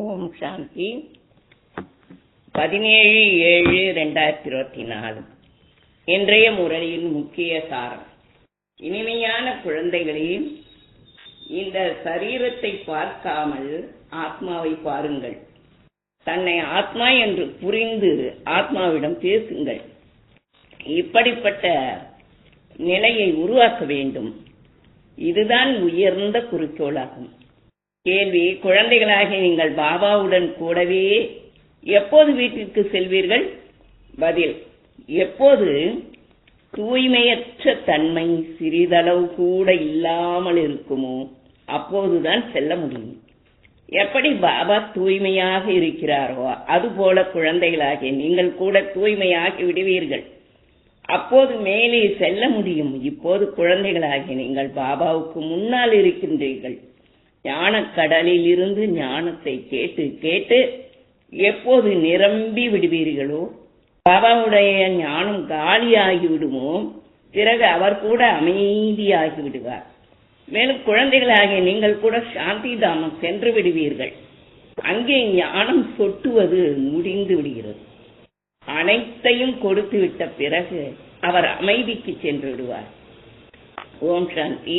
ஓம் சாந்தி. பதினேழு ஏழு ரெண்டாயிரத்தி இருபத்தி நாலு இன்றைய முறையின் முக்கிய சாரம். இனிமையான குழந்தைகளே இந்த சரீரத்தை பார்க்காமல் ஆத்மாவை பாருங்கள். தன்னை ஆத்மா என்று புரிந்து ஆத்மாவிடம் பேசுங்கள். இப்படிப்பட்ட நிலையை உருவாக்க வேண்டும். இதுதான் உயர்ந்த குறிக்கோளாகும். கேள்வி குழந்தைகளாக நீங்கள் பாபாவுடன் கூடவே எப்போது வீட்டிற்கு செல்வீர்கள்? பதில் எப்போது? தூய்மையற்ற தன்மை சிறிதளவு கூட இல்லாமல் இருக்குமோ அப்போதுதான் செல்ல முடியும். எப்படி பாபா தூய்மையாக இருக்கிறாரோ அதுபோல குழந்தைகளாகி நீங்கள் கூட தூய்மையாகி விடுவீர்கள். அப்போது மேலே செல்ல முடியும். இப்போது குழந்தைகளாகி நீங்கள் பாபாவுக்கு முன்னால் இருக்கின்றீர்கள். ஞானக்கடலில் இருந்து ஞானத்தை கேட்டு கேட்டு எப்போது நிரம்பி விடுவீர்களோ பாபாவுடைய ஞானம் காலியாகி விடுமோ பிறகு அவர் கூட அமைதியாகி விடுவார். மேலும் குழந்தைகளாகிய நீங்கள் கூட சாந்தி தாமம் சென்று விடுவீர்கள். அங்கே ஞானம் சொட்டுவது முடிந்து விடுகிறது. அனைத்தையும் கொடுத்து விட்ட பிறகு அவர் அமைதிக்கு சென்று விடுவார். ஓம் சாந்தி.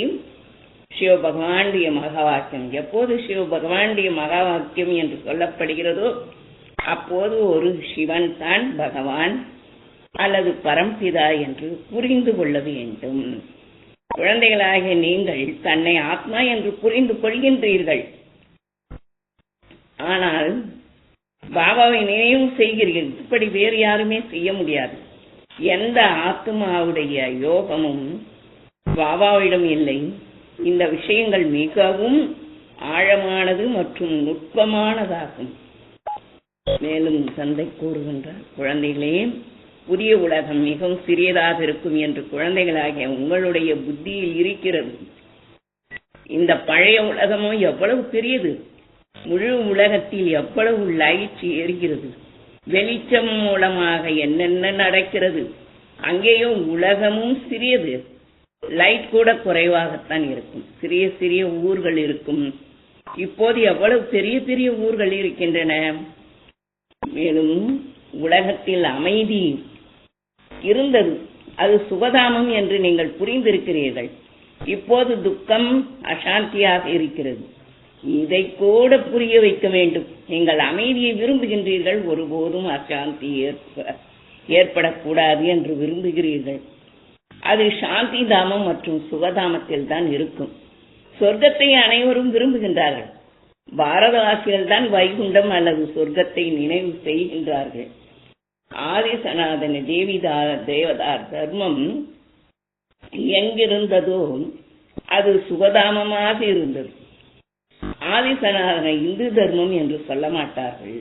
சிவ பகவானுடைய மகா வாக்கியம் எப்போது சிவ பகவானுடைய மகா வாக்கியம் என்று சொல்லப்படுகிறதோ அப்போது ஒரு சிவன் தான் பகவான் அல்லது பரம்பிதா என்று புரிந்து கொள்ள வேண்டும். குழந்தைகளாகிய நீங்கள் தன்னை ஆத்மா என்று புரிந்து கொள்கின்றீர்கள். ஆனால் பாபாவை நினைவு செய்கிறீர்கள். இப்படி வேறு யாருமே செய்ய முடியாது. எந்த ஆத்மாவுடைய யோகமும் பாபாவிடம் இல்லை. இந்த விஷயங்கள் மிகவும் ஆழமானது மற்றும் நுட்பமானதாகும். மேலும் தந்தை கூறுகின்றார் குழந்தைகளே புதிய உலகம் மிகவும் சிறியதாக இருக்கும் என்று குழந்தைகளாகிய உங்களுடைய புத்தியில் இருக்கிறது. இந்த பழைய உலகமும் எவ்வளவு பெரியது? முழு உலகத்தில் எவ்வளவு லைட் எரிகிறது வெளிச்சம் மூலமாக என்னென்ன நடக்கிறது? அங்கேயும் உலகமும் சிறியது. லைட் கூட குறைவாகத்தான் இருக்கும். சிறிய சிறிய ஊர்கள் இருக்கும். இப்போது எவ்வளவு பெரிய பெரிய ஊர்கள் இருக்கின்றன? மேலும் உலகத்தில் அமைதி இருந்தது. அது சுகதாமம் என்று நீங்கள் புரிந்திருக்கிறீர்கள். இப்போது துக்கம் அசாந்தியாக இருக்கிறது. இதை கூட புரிய வைக்க வேண்டும். நீங்கள் அமைதியை விரும்புகின்றீர்கள். ஒருபோதும் அசாந்தி ஏற்ப ஏற்படக்கூடாது என்று விரும்புகிறீர்கள். அது சாந்தி தாமம் மற்றும் சுகதாமத்தில் தான் இருக்கும். சொர்க்கத்தை அனைவரும் விரும்புகின்றார்கள். பாரதவாசிகள் தான் வைகுண்டம் அல்லது சொர்க்கத்தை நினைவு செய்கின்றார்கள். ஆதி சனாதன தேவிதா தேவதார் தர்மம் எங்கிருந்ததோ அது சுகதாமமாக இருந்தது. ஆதிசநாதன இந்து தர்மம் என்று சொல்ல மாட்டார்கள்.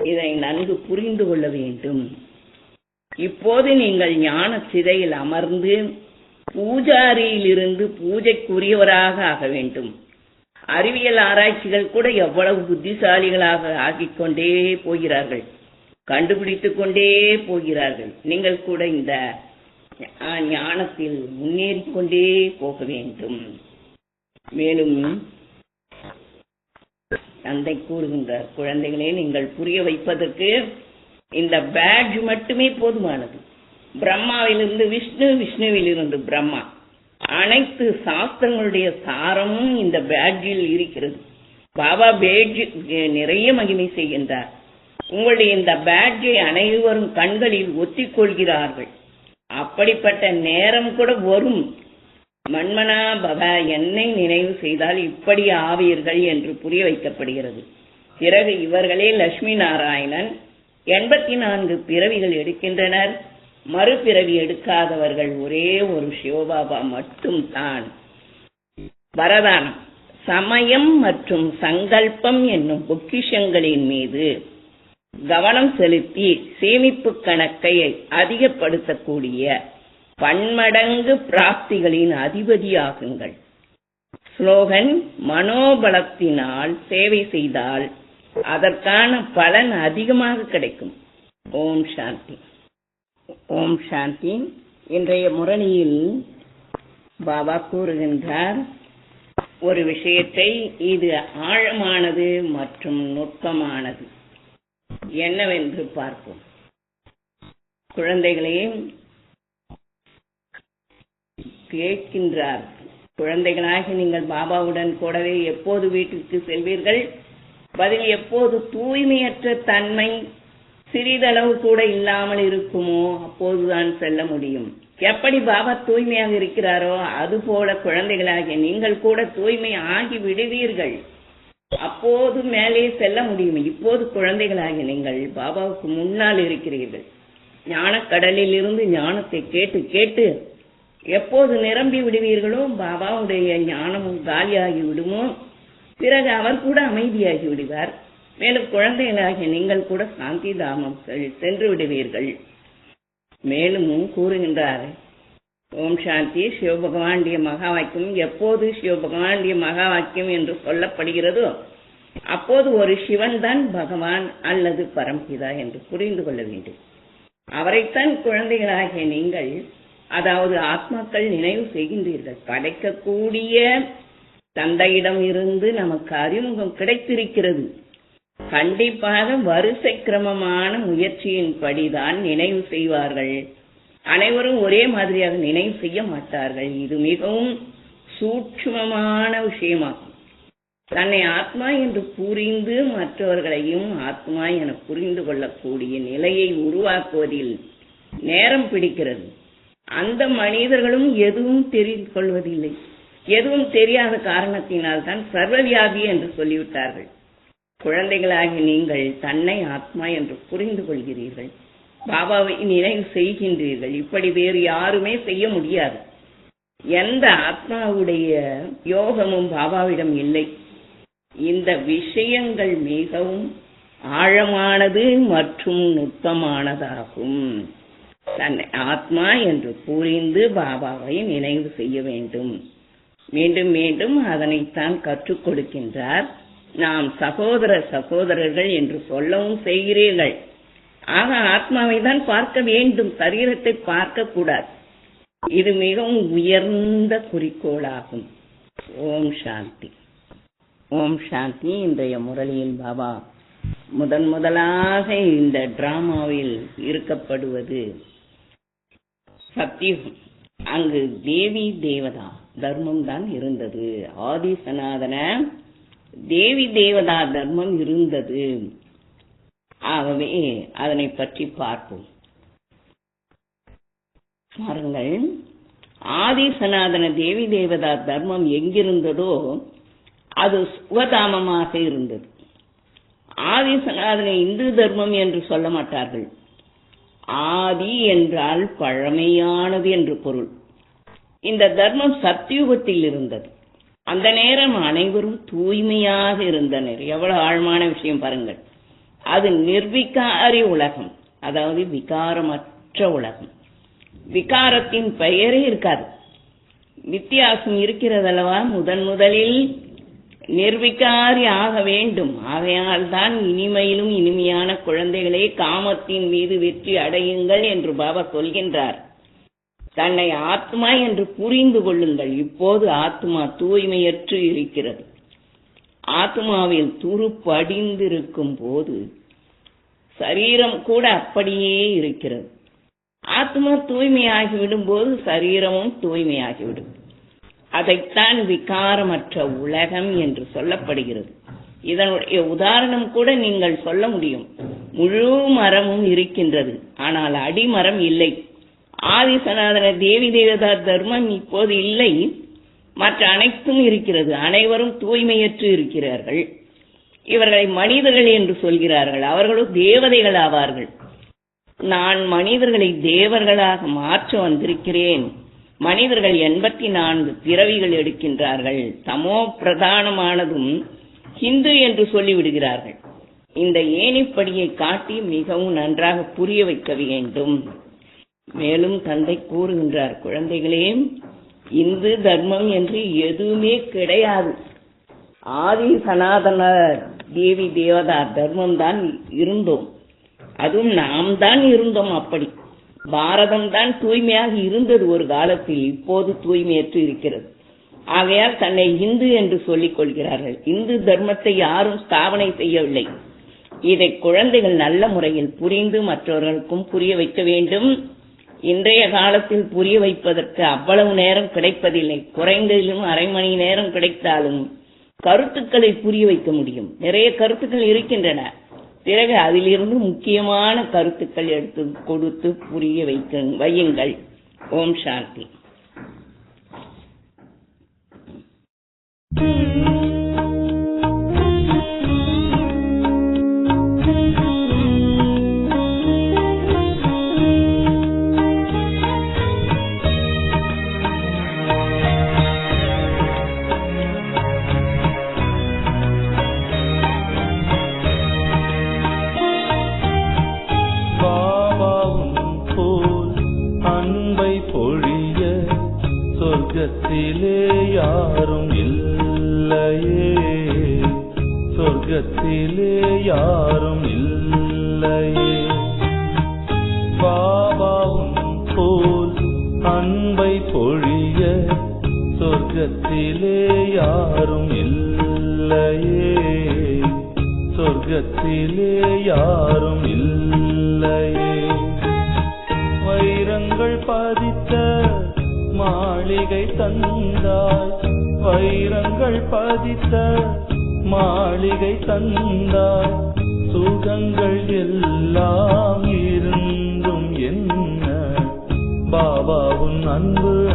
இதை நன்கு புரிந்து கொள்ள வேண்டும். இப்போது நீங்கள் ஞான சிதையில் அமர்ந்து பூஜாரியிலிருந்து பூஜைக்குரியவராக ஆக வேண்டும். அறிவியல் ஆராய்ச்சிகள் கூட எவ்வளவு புத்திசாலிகளாக ஆகிக்கொண்டே போகிறார்கள். கண்டுபிடித்துக் கொண்டே போகிறார்கள். நீங்கள் கூட இந்த ஞானத்தில் முன்னேறி கொண்டே போக வேண்டும். மேலும் தந்தை கூறுகின்றார் குழந்தைகளே நீங்கள் புரிய வைப்பதற்கு இந்த பேட்ஜ் மட்டுமே போதுமானது. பிரம்மாவிலிருந்து விஷ்ணு விஷ்ணுவிலிருந்து பிரம்மா. அனைத்து சாஸ்திரங்களுடைய சாரமும் இந்த பேட்ஜில் இருக்கிறது. பாபா பேட்ஜ் நிறைய மகிமை செய்கின்றார். உங்களுடைய இந்த பேட்ஜை அனைவரும் கண்களில் ஒத்திக்கொள்கிறார்கள். அப்படிப்பட்ட நேரம் கூட வரும். மன்மனா பவா என்னை நினைவு செய்தால் இப்படி ஆவீர்கள் என்று புரிய வைக்கப்படுகிறது. பிறகு இவர்களே லட்சுமி நாராயணன் எண்பத்தி நான்கு பிறவிகள் எடுக்கின்றனர். மறுபிறவி எடுக்காதவர்கள் ஒரே ஒரு சிவபாபா மட்டும் தான் வரதானம். சமயம் மற்றும் சங்கல்பம் என்னும் பொக்கிஷங்களின் மீது கவனம் செலுத்தி சேமிப்பு கணக்கை அதிகப்படுத்தக்கூடிய பன்மடங்கு பிராப்திகளின் அதிபதியாகுங்கள். ஸ்லோகன் மனோபலத்தினால் சேவை செய்தால் அதற்கான பலன் அதிகமாக கிடைக்கும். ஓம் சாந்தி. ஓம் சாந்தி. இன்றைய முரணியில் பாபா கூறுகின்றார் ஒரு விஷயத்தை இது ஆழமானது மற்றும் நுட்பமானது. என்னவென்று பார்ப்போம். குழந்தைகளே கேட்கின்றார். குழந்தைகளாகி நீங்கள் பாபாவுடன் கூடவே எப்போது வீட்டிற்கு செல்வீர்கள்? பதில் எப்போது தூய்மையற்ற தன்மை சிறிதளவு கூட இல்லாமல் இருக்குமோ அப்போதுதான் செல்ல முடியும். எப்படி பாபா தூய்மையாக இருக்கிறாரோ அதுபோல குழந்தைகளாகிய நீங்கள் கூட தூய்மை ஆகி விடுவீர்கள். அப்போது மேலே செல்ல முடியும். இப்போது குழந்தைகளாகிய நீங்கள் பாபாவுக்கு முன்னால் இருக்கிறீர்கள். ஞானக்கடலில் இருந்து ஞானத்தை கேட்டு கேட்டு எப்போது நிரம்பி விடுவீர்களோ பாபாவுடைய ஞானமும் காலியாகி விடுமோ பிறகு அவர் கூட அமைதியாகி விடுவார் மேலும் குழந்தைகளாகிய நீங்கள் கூட சாந்தி தாமம் சென்று விடுவீர்கள் மேலும் கூறுகின்றார் ஓம் சாந்தி சிவபகவானுடைய மகா வாக்கியம் எப்போது சிவபகவானுடைய மகா வாக்கியம் என்று சொல்லப்படுகிறதோ அப்போது ஒரு சிவன் தான் பகவான் அல்லது பரம்பிதா என்று புரிந்து கொள்ள வேண்டும். அவரைத்தான் குழந்தைகளாகிய நீங்கள் அதாவது ஆத்மாக்கள் நினைவு செய்கின்றீர்கள். படைக்கக்கூடிய தந்தையிடம் இருந்து நமக்கு அறிமுகம் கிடைத்திருக்கிறது. கண்டிப்பாக வரிசை கிரமமான முயற்சியின்படிதான் நினைவு செய்வார்கள். அனைவரும் ஒரே மாதிரியாக நினைவு செய்ய மாட்டார்கள். இது மிகவும் சூட்சுமமான விஷயமாகும். தன்னை ஆத்மா என்று புரிந்து மற்றவர்களையும் ஆத்மா என புரிந்து கொள்ளக்கூடிய நிலையை உருவாக்குவதில் நேரம் பிடிக்கிறது. அந்த மனிதர்களும் எதுவும் தெரிந்து கொள்வதில்லை. எதுவும் தெரியாத காரணத்தினால் தான் சர்வவியாபி என்று சொல்லிவிட்டார்கள். குழந்தைகளாகி நீங்கள் தன்னை ஆத்மா என்று புரிந்து கொள்கிறீர்கள். பாபாவை நினைவு செய்கின்றீர்கள். இப்படி வேறு யாருமே செய்ய முடியாது. எந்த ஆத்மாவுடைய யோகமும் பாபாவிடம் இல்லை. இந்த விஷயங்கள் மிகவும் ஆழமானது மற்றும் நுட்பமானதாகும். தன்னை ஆத்மா என்று புரிந்து பாபாவை நினைவு செய்ய வேண்டும். மீண்டும் மீண்டும் அதனைத்தான் கற்றுக் கொடுக்கின்றார். நாம் சகோதர சகோதரர்கள் என்று சொல்லவும் செய்கிறீர்கள். ஆக ஆத்மாவை தான் பார்க்க வேண்டும். சரீரத்தை பார்க்க கூடாது இது மிகவும் உயர்ந்த குறிக்கோளாகும். ஓம் சாந்தி. ஓம் சாந்தி இன்றைய முரளியில் பாபா. முதன் முதலாக இந்த டிராமாவில் இருக்கப்படுவது சத்தியுகம் அங்கு தேவி தேவதா. தர்மம் தான் இருந்தது. ஆதி சனாதன தேவி தேவதா தர்மம் இருந்தது. ஆகவே அதனை பற்றி பார்ப்போம். பாருங்கள். ஆதி சனாதன தேவி தேவதா தர்மம் எங்கிருந்ததோ அது சுகதாமமாக இருந்தது. ஆதி சனாதன இந்து தர்மம் என்று சொல்ல மாட்டார்கள். ஆதி என்றால் பழமையானது என்று பொருள். இந்த தர்மம் சத்தியுகத்தில் இருந்தது. அந்த நேரம் அனைவரும் தூய்மையாக இருந்தனர். எவ்வளவு ஆழமான விஷயம் பாருங்கள். அது நிர்விகாரி உலகம். அதாவது விகாரமற்ற உலகம். விகாரத்தின் பெயரே இருக்காது. வித்தியாசம் இருக்கிறதல்லவா? முதன் முதலில் நிர்விகாரி ஆக வேண்டும். ஆகையால் தான் இனிமையிலும் இனிமையான குழந்தைகளே காமத்தின் மீது வெற்றி அடையுங்கள் என்று பாபா சொல்கின்றார். தன்னை ஆத்மா என்று புரிந்து கொள்ளுங்கள். இப்போது ஆத்மா தூய்மையற்று இருக்கிறது. ஆத்மாவில் துருப்படிந்திருக்கும் போது சரீரம் கூட அப்படியே இருக்கிறது. ஆத்மா தூய்மையாகிவிடும் போது சரீரமும் தூய்மையாகிவிடும் அதைத்தான் விகாரமற்ற உலகம் என்று சொல்லப்படுகிறது. இதனுடைய உதாரணம் கூட நீங்கள் சொல்ல முடியும். முழு மரமும் இருக்கின்றது. ஆனால் அடிமரம் இல்லை. ஆதி சனாதன தேவி தேவதா தர்மம் இப்போது இல்லை. மற்ற அனைத்தும் இருக்கிறது. அனைவரும் தூய்மையற்று இருக்கிறார்கள். இவர்களை மனிதர்கள் என்று சொல்கிறார்கள். அவர்களும் தேவதைகள் ஆவார்கள். நான் மனிதர்களை தேவர்களாக மாற்ற வந்திருக்கிறேன். மனிதர்கள் எண்பத்தி நான்கு பிறவிகள் எடுக்கின்றார்கள். தமோ பிரதானமானதும் ஹிந்து என்று சொல்லிவிடுகிறார்கள். இந்த ஏணிப்படியை காட்டி மிகவும் நன்றாக புரிய வைக்க வேண்டும்? மேலும் தந்தை கூறுகின்றார் குழந்தைகளே இந்து தர்மம் என்று எதுவுமே கிடையாது. ஆதி சனாதன தேவி தேவதா தர்மம் தான் இருந்தோம். அதுவும் நாம் தான் இருந்தோம் அப்படி. பாரதம் தான் தூய்மையாக இருந்தது ஒரு காலத்தில் இப்போது தூய்மையற்று இருக்கிறது. ஆகையால் தன்னை இந்து என்று சொல்லிக் கொள்கிறார்கள். இந்து தர்மத்தை யாரும் ஸ்தாபனை செய்யவில்லை. இதை குழந்தைகள் நல்ல முறையில் புரிந்து மற்றவர்களுக்கும் புரிய வைக்க வேண்டும். இன்றைய காலத்தில் புரிய வைப்பதற்கு அவ்வளவு நேரம் கிடைப்பதில்லை. குறைந்ததிலும் அரை மணி நேரம் கிடைத்தாலும் கருத்துக்களை புரிய வைக்க முடியும். நிறைய கருத்துக்கள் இருக்கின்றன. பிறகு அதிலிருந்து முக்கியமான கருத்துக்கள் எடுத்து கொடுத்து புரிய வைக்க வையுங்கள். ஓம் சாந்தி. உலகத்திலே யாரும் இல்லையே. பாபாவும் போல் அன்பை பொழிய சொர்க்கத்திலே யாரும் இல்லையே. சொர்க்கத்திலே யாரும் இல்லையே. வைரங்கள் பதித்த மாளிகை தந்தாய். வைரங்கள் பதித்த மாளிகை தந்தாய். சுகங்கள் எல்லாம் இருந்தும் என்ன? பாபாவும் அன்பு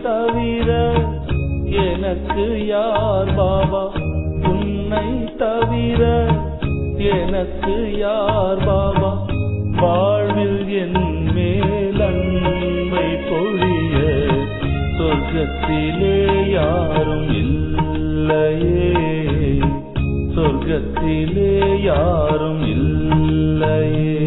தவிர எனக்கு யார் பாபா? உன்னை தவிர எனக்கு யார் பாபா? வாழ்வில் என் மேலன்மை பொழிய சொர்க்கத்திலே யாரும் இல்லையே. சொர்க்கத்திலே யாரும் இல்லையே.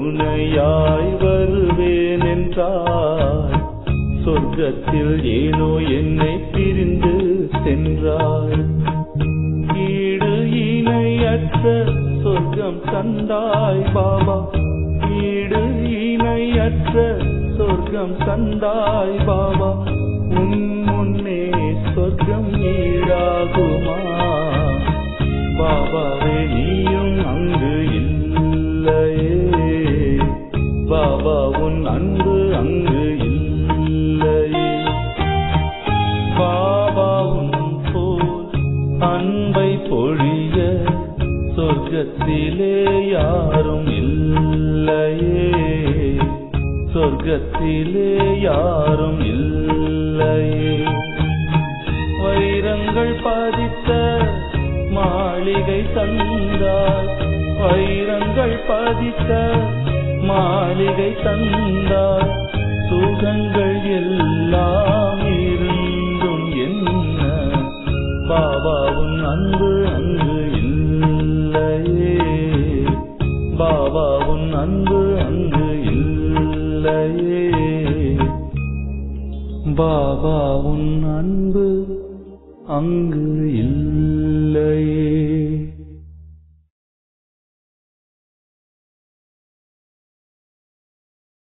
துணையாய் வருவேன் என்றாய் சொர்க்கத்தில் ஏனோ என்னை பிரிந்து சென்றாய் ஈடு இணையற்ற சொர்க்கம் தந்தாய் பாபா. ஈடு இணையற்ற சொர்க்கம் தந்தாய் பாபா. உன் முன்னே சொர்க்கம் ஈடாகுமா? பாபாவே அன்பு அங்கு இல்லை பாபாவும் போல் அன்பை பொழிய சொர்க்கத்திலே யாரும் இல்லையே. சொர்க்கத்திலே யாரும் இல்லையே. வைரங்கள் பதித்த மாளிகை தந்தால் வைரங்கள் பதித்த செய்கை தந்தார். சுகங்கள் எல்லாம் இருந்தும் என்ன? பாபாவும் அன்பு அங்கு இல்லையே. பாபாவும் அன்பு அங்கு இல்லையே. பாபாவும் அன்பு அங்கு